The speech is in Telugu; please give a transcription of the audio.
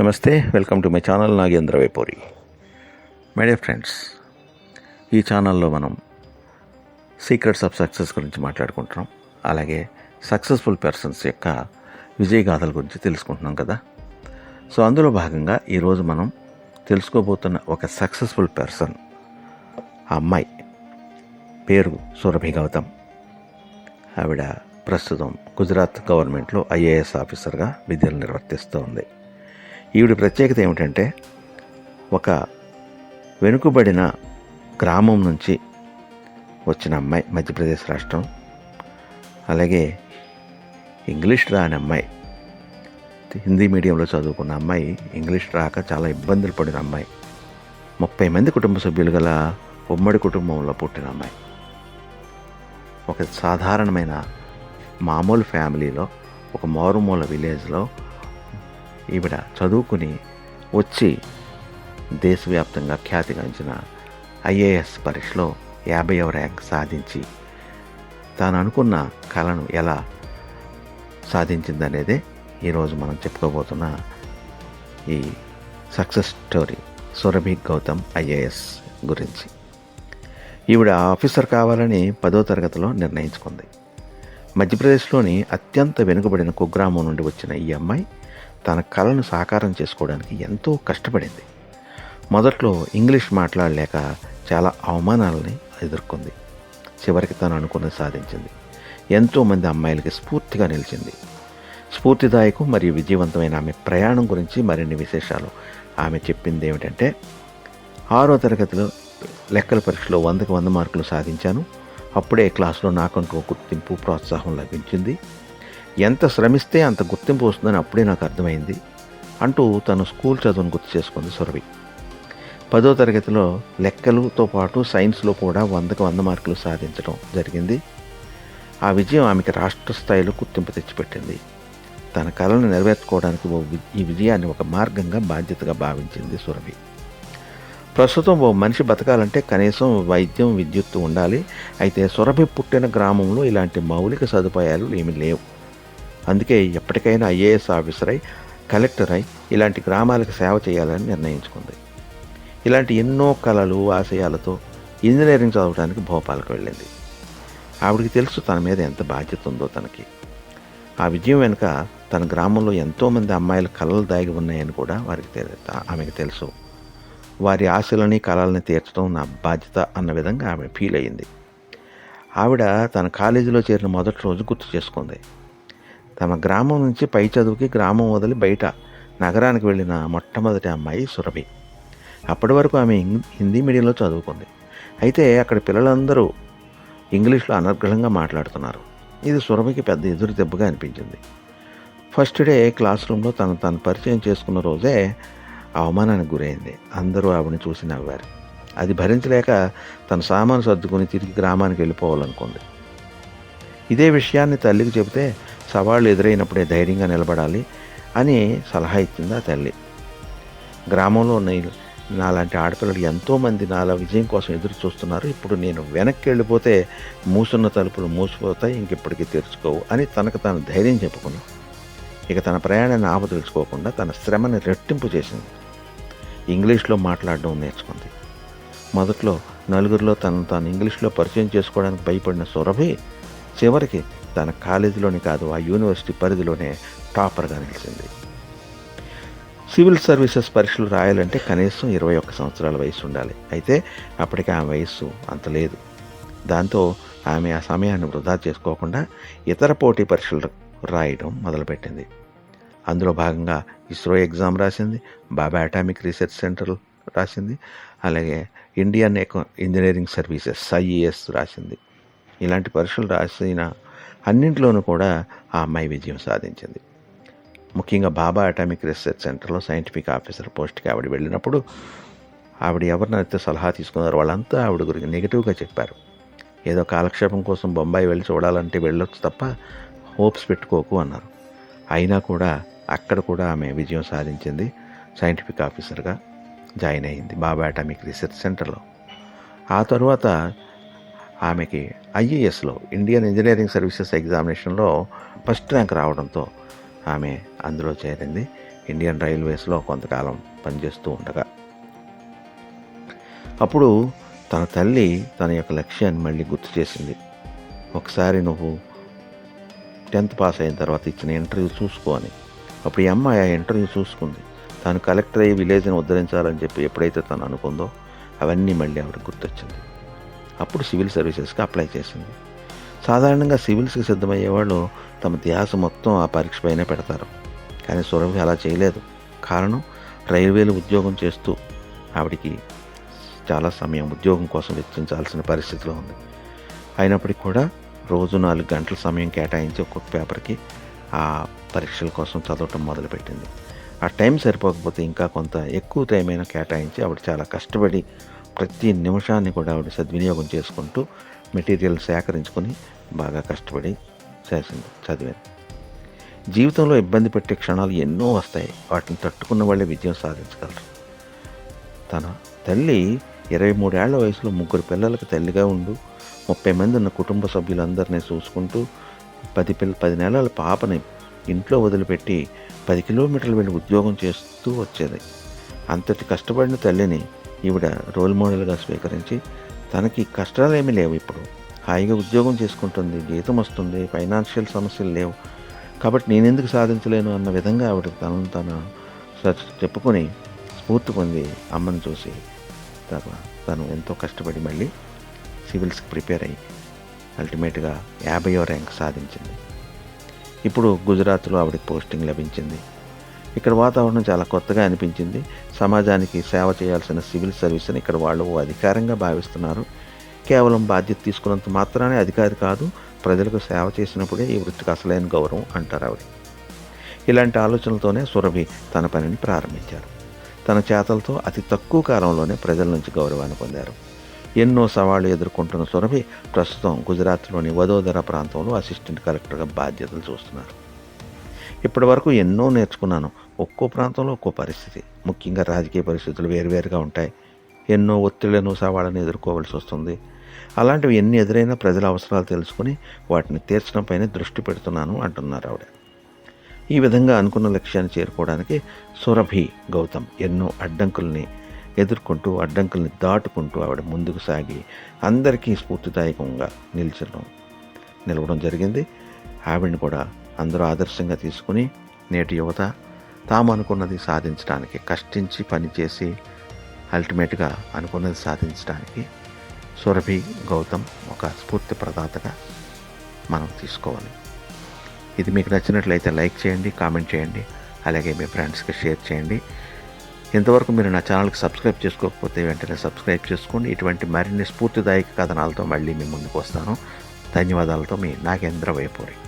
నమస్తే welcome to my channel Nagendra Vepuri. My dear friends ఈ ఛానల్లో మనం సీక్రెట్స్ ఆఫ్ సక్సెస్ గురించి మాట్లాడుకుంటున్నాం. అలాగే సక్సెస్ఫుల్ పర్సన్స్ యొక్క విజయగాథల గురించి తెలుసుకుంటున్నాం కదా. సో అందులో భాగంగా ఈరోజు మనం తెలుసుకోబోతున్న ఒక సక్సెస్ఫుల్ పర్సన్ ఆ అమ్మాయి పేరు సురభి గౌతమ్. ఆవిడ ప్రస్తుతం గుజరాత్ గవర్నమెంట్లో ఐఏఎస్ ఆఫీసర్గా విధులు నిర్వర్తిస్తూ ఉంది. ఈవిడ ప్రత్యేకత ఏమిటంటే ఒక వెనుకబడిన గ్రామం నుంచి వచ్చిన అమ్మాయి మధ్యప్రదేశ్ రాష్ట్రం. అలాగే ఇంగ్లీష్ రాని అమ్మాయి హిందీ మీడియంలో చదువుకున్న అమ్మాయి ఇంగ్లీష్ రాక చాలా ఇబ్బందులు పడిన అమ్మాయి ముప్పై మంది కుటుంబ సభ్యులు గల ఉమ్మడి కుటుంబంలో పుట్టిన అమ్మాయి. ఒక సాధారణమైన మామూలు ఫ్యామిలీలో ఒక మారుమూల విలేజ్లో ఈవిడ చదువుకుని వచ్చి దేశవ్యాప్తంగా ఖ్యాతిగాంచిన ఐఏఎస్ పరీక్షలో యాభైవ ర్యాంక్ సాధించి తాను అనుకున్న కళను ఎలా సాధించిందనేదే ఈరోజు మనం చెప్పుకోబోతున్న ఈ success story Surabhi Gautam IAS గురించి. ఈవిడ ఆఫీసర్ కావాలని పదో తరగతిలో నిర్ణయించుకుంది. మధ్యప్రదేశ్లోని అత్యంత వెనుకబడిన కుగ్రామం నుండి వచ్చిన ఈ అమ్మాయి తన కళను సాకారం చేసుకోవడానికి ఎంతో కష్టపడింది. మొదట్లో ఇంగ్లీష్ మాట్లాడలేక చాలా అవమానాలని ఎదుర్కొంది. చివరికి తను అనుకున్నది సాధించింది. ఎంతోమంది అమ్మాయిలకి స్ఫూర్తిగా నిలిచింది. స్ఫూర్తిదాయకం మరియు విజయవంతమైన ఆమె ప్రయాణం గురించి మరిన్ని విశేషాలు. ఆమె చెప్పింది ఏమిటంటే ఆరో తరగతిలో లెక్కల పరీక్షలో వందకు వంద మార్కులు సాధించాను. అప్పుడే క్లాసులో నాకంటూ గుర్తింపు ప్రోత్సాహం లభించింది. ఎంత శ్రమిస్తే అంత గుర్తింపు వస్తుందని అప్పుడే నాకు అర్థమైంది అంటూ తను స్కూల్ చదువును గుర్తు చేసుకుంది సురభి. పదో తరగతిలో లెక్కలతో పాటు సైన్స్లో కూడా వందకు వంద మార్కులు సాధించడం జరిగింది. ఆ విజయం ఆమెకి రాష్ట్ర స్థాయిలో గుర్తింపు తెచ్చిపెట్టింది. తన కళను నెరవేర్చుకోవడానికి ఓ వి- ఈ విజయాన్ని ఒక మార్గంగా బాధ్యతగా భావించింది సురభి. ప్రస్తుతం ఓ మనిషి బతకాలంటే కనీసం వైద్యం విద్యుత్తు ఉండాలి. అయితే సురభి పుట్టిన గ్రామంలో ఇలాంటి మౌలిక సదుపాయాలు ఏమీ లేవు. అందుకే ఎప్పటికైనా ఐఏఎస్ ఆఫీసర్ అయి కలెక్టర్ అయి ఇలాంటి గ్రామాలకు సేవ చేయాలని నిర్ణయించుకుంది. ఇలాంటి ఎన్నో కళలు ఆశయాలతో ఇంజనీరింగ్ చదవడానికి భోపాల్కి వెళ్ళింది. ఆవిడికి తెలుసు తన మీద ఎంత బాధ్యత ఉందో తనకి. ఆ విజయం వెనుక తన గ్రామంలో ఎంతోమంది అమ్మాయిల కళలు దాగి ఉన్నాయని కూడా వారికి ఆమెకు తెలుసు. వారి ఆశలని కళలని తీర్చడం నా బాధ్యత అన్న విధంగా ఆమె ఫీల్ అయ్యింది ఆవిడ తన కాలేజీలో చేరిన మొదటి రోజు గుర్తు చేసుకుంది. తమ గ్రామం నుంచి పై చదువుకి గ్రామం వదిలి బయట నగరానికి వెళ్ళిన మొట్టమొదటి అమ్మాయి సురభి. అప్పటి వరకు ఆమె హిందీ మీడియంలో చదువుకుంది. అయితే అక్కడ పిల్లలందరూ ఇంగ్లీష్లో అనర్గళంగా మాట్లాడుతున్నారు. ఇది సురభికి పెద్ద ఎదురు దెబ్బగా అనిపించింది. ఫస్ట్ డే క్లాస్ రూమ్లో తను తను పరిచయం చేసుకున్న రోజే అవమానానికి గురైంది. అందరూ ఆవిడని చూసి నవ్వారు. అది భరించలేక తన సామాను సర్దుకుని తిరిగి గ్రామానికి వెళ్ళిపోవాలనుకుంది. ఇదే విషయాన్ని తల్లికి చెబితే సవాళ్ళు ఎదురైనప్పుడే ధైర్యంగా నిలబడాలి అని సలహా ఇచ్చింది ఆ తల్లి. గ్రామంలో ఉన్న నాలాంటి ఆడపిల్లలు ఎంతోమంది నాలా విజయం కోసం ఎదురు చూస్తున్నారు. ఇప్పుడు నేను వెనక్కి వెళ్ళిపోతే మూసున్న తలుపులు మూసిపోతాయి ఇంకెప్పటికీ తెరుచుకోవు అని తనకు తాను ధైర్యం చెప్పుకున్నాను ఇక తన ప్రయాణాన్ని ఆపదలుచుకోకుండా తన శ్రమని రెట్టింపు చేసింది. ఇంగ్లీష్లో మాట్లాడడం నేర్చుకుంది. మొదట్లో నలుగురిలో తను తాను ఇంగ్లీష్లో పరిచయం చేసుకోవడానికి భయపడిన సురభి చివరికి తన కాలేజీలోని కాదు ఆ యూనివర్సిటీ పరిధిలోనే టాపర్గా నిలిచింది. సివిల్ సర్వీసెస్ పరీక్షలు రాయాలంటే కనీసం ఇరవై ఒక్క సంవత్సరాల వయసు ఉండాలి. అయితే అప్పటికి ఆమె వయస్సు అంత లేదు. దాంతో ఆమె ఆ సమయాన్ని వృధా చేసుకోకుండా ఇతర పోటీ పరీక్షలు రాయడం మొదలుపెట్టింది. అందులో భాగంగా ఇస్రో ఎగ్జామ్ రాసింది బాబా అటామిక్ రీసెర్చ్ సెంటర్ రాసింది అలాగే Indian eco engineering services IES రాసింది. ఇలాంటి పరీక్షలు రాసిన అన్నింటిలోనూ కూడా ఆ అమ్మాయి విజయం సాధించింది. ముఖ్యంగా బాబా అటామిక్ రీసెర్చ్ సెంటర్లో సైంటిఫిక్ ఆఫీసర్ పోస్ట్కి ఆవిడ వెళ్ళినప్పుడు ఆవిడ ఎవరినైతే సలహా తీసుకున్నారో వాళ్ళంతా ఆవిడ గురించి నెగిటివ్గా చెప్పారు. ఏదో కాలక్షేపం కోసం బొంబాయి వెళ్ళి చూడాలంటే వెళ్ళొచ్చు తప్ప హోప్స్ పెట్టుకోకు అన్నారు. అయినా కూడా అక్కడ కూడా ఆమె విజయం సాధించింది సైంటిఫిక్ ఆఫీసర్గా జాయిన్ అయింది బాబా అటామిక్ రీసెర్చ్ సెంటర్లో. ఆ తర్వాత ఆమెకి ఐఏఎస్లో ఇండియన్ ఇంజనీరింగ్ సర్వీసెస్ ఎగ్జామినేషన్లో ఫస్ట్ ర్యాంక్ రావడంతో ఆమె అందులో చేరింది. ఇండియన్ రైల్వేస్లో కొంతకాలం పనిచేస్తూ ఉండగా. అప్పుడు తన తల్లి తన యొక్క లక్ష్యాన్ని మళ్ళీ గుర్తు చేసింది. ఒకసారి నువ్వు టెన్త్ పాస్ అయిన తర్వాత ఇచ్చిన ఇంటర్వ్యూ చూసుకో అని. అప్పుడు ఈ అమ్మాయి ఆ ఇంటర్వ్యూ చూసుకుంది. తాను కలెక్టర్ అయ్యి విలేజ్ని ఉద్ధరించాలని చెప్పి ఎప్పుడైతే తను అనుకుందో అవన్నీ మళ్ళీ ఆవిడకి గుర్తొచ్చింది. అప్పుడు సివిల్ సర్వీసెస్కి అప్లై చేసింది. సాధారణంగా సివిల్స్కి సిద్ధమయ్యేవాళ్ళు తమ ధ్యాస మొత్తం ఆ పరీక్ష పైనే పెడతారు. కానీ సురభి అలా చేయలేదు. కారణం రైల్వేలు ఉద్యోగం చేస్తూ ఆవిడికి చాలా సమయం ఉద్యోగం కోసం వెచ్చించాల్సిన పరిస్థితిలో ఉంది. అయినప్పటికీ కూడా రోజు నాలుగు గంటల సమయం కేటాయించి ఒక్కొక్క పేపర్కి ఆ పరీక్షల కోసం చదవటం మొదలుపెట్టింది. ఆ టైం సరిపోకపోతే ఇంకా కొంత ఎక్కువ టైం అయినా కేటాయించి ఆవిడ చాలా కష్టపడి ప్రతి నిమిషాన్ని కూడా ఆవిడ సద్వినియోగం చేసుకుంటూ మెటీరియల్ సేకరించుకొని బాగా కష్టపడి చేసింది చదివింది. జీవితంలో ఇబ్బంది పెట్టే క్షణాలు ఎన్నో వస్తాయి. వాటిని తట్టుకున్న వాళ్ళే విజయం సాధించగలరు. తన తల్లి ఇరవై మూడేళ్ళ వయసులో ముగ్గురు పిల్లలకు తల్లిగా ఉండు ముప్పై మంది ఉన్న కుటుంబ సభ్యులందరినీ చూసుకుంటూ పది పిల్ల పది నెలల పాపని ఇంట్లో వదిలిపెట్టి పది కిలోమీటర్లు వెళ్ళి ఉద్యోగం చేస్తూ వచ్చేది. అంతటి కష్టపడిన తల్లిని ఈవిడ రోల్ మోడల్గా స్వీకరించి తనకి కష్టాలు ఏమీ లేవు ఇప్పుడు. హాయిగా ఉద్యోగం చేసుకుంటుంది జీతం వస్తుంది ఫైనాన్షియల్ సమస్యలు లేవు. కాబట్టి నేనెందుకు సాధించలేను అన్న విధంగా ఆవిడ తనను తను చెప్పుకొని స్ఫూర్తి పొంది అమ్మని చూసి తర్వాత తను ఎంతో కష్టపడి మళ్ళీ సివిల్స్కి ప్రిపేర్ అయ్యి అల్టిమేట్గా యాభైయో ర్యాంక్ సాధించింది. ఇప్పుడు గుజరాత్లో ఆవిడకి పోస్టింగ్ లభించింది. ఇక్కడ వాతావరణం చాలా కొత్తగా అనిపించింది. సమాజానికి సేవ చేయాల్సిన సివిల్ సర్వీస్ని ఇక్కడ వాళ్ళు ఓ అధికారంగా భావిస్తున్నారు. కేవలం బాధ్యత తీసుకున్నంత మాత్రానే అధికారి కాదు ప్రజలకు సేవ చేసినప్పుడే ఈ వృత్తికి అసలైన గౌరవం అంటారు ఆవిడ. ఇలాంటి ఆలోచనలతోనే సురభి తన పనిని ప్రారంభించారు. తన చేతలతో అతి తక్కువ కాలంలోనే ప్రజల నుంచి గౌరవాన్ని పొందారు. ఎన్నో సవాళ్ళు ఎదుర్కొంటున్న సురభి ప్రస్తుతం గుజరాత్లోని వదోదర ప్రాంతంలో అసిస్టెంట్ కలెక్టర్గా బాధ్యతలు చూస్తున్నారు. ఇప్పటి వరకు ఎన్నో నేర్చుకున్నాను. ఒక్కో ప్రాంతంలో ఒక్కో పరిస్థితి. ముఖ్యంగా రాజకీయ పరిస్థితులు వేరువేరుగా ఉంటాయి. ఎన్నో ఒత్తిళ్ళను సవాళ్ళను ఎదుర్కోవాల్సి వస్తుంది. అలాంటివి ఎన్ని ఎదురైనా ప్రజల అవసరాలు తెలుసుకుని వాటిని తీర్చడంపైనే దృష్టి పెడుతున్నాను అంటున్నారు ఆవిడ. ఈ విధంగా అనుకున్న లక్ష్యాన్ని చేరుకోవడానికి సురభి గౌతమ్ ఎన్నో అడ్డంకుల్ని ఎదుర్కొంటూ అడ్డంకుల్ని దాటుకుంటూ ఆవిడ ముందుకు సాగి అందరికీ స్ఫూర్తిదాయకంగా నిలిచడం నిలవడం జరిగింది. ఆవిడని కూడా అందరూ ఆదర్శంగా తీసుకుని నేటి యువత తాము అనుకున్నది సాధించడానికి కష్టించి పనిచేసి అల్టిమేట్గా అనుకున్నది సాధించడానికి సురభి గౌతమ్ ఒక స్ఫూర్తి ప్రదాతగా మనం తీసుకోవాలి. ఇది మీకు నచ్చినట్లయితే లైక్ చేయండి కామెంట్ చేయండి అలాగే మీ ఫ్రెండ్స్కి షేర్ చేయండి. ఇంతవరకు మీరు నా ఛానల్కి సబ్స్క్రైబ్ చేసుకోకపోతే వెంటనే సబ్స్క్రైబ్ చేసుకోండి. ఇటువంటి మరిన్ని స్ఫూర్తిదాయక కథనాలతో మళ్ళీ మీ ముందుకు వస్తాను. ధన్యవాదాలతో మీ నాగేంద్ర వైపూరి.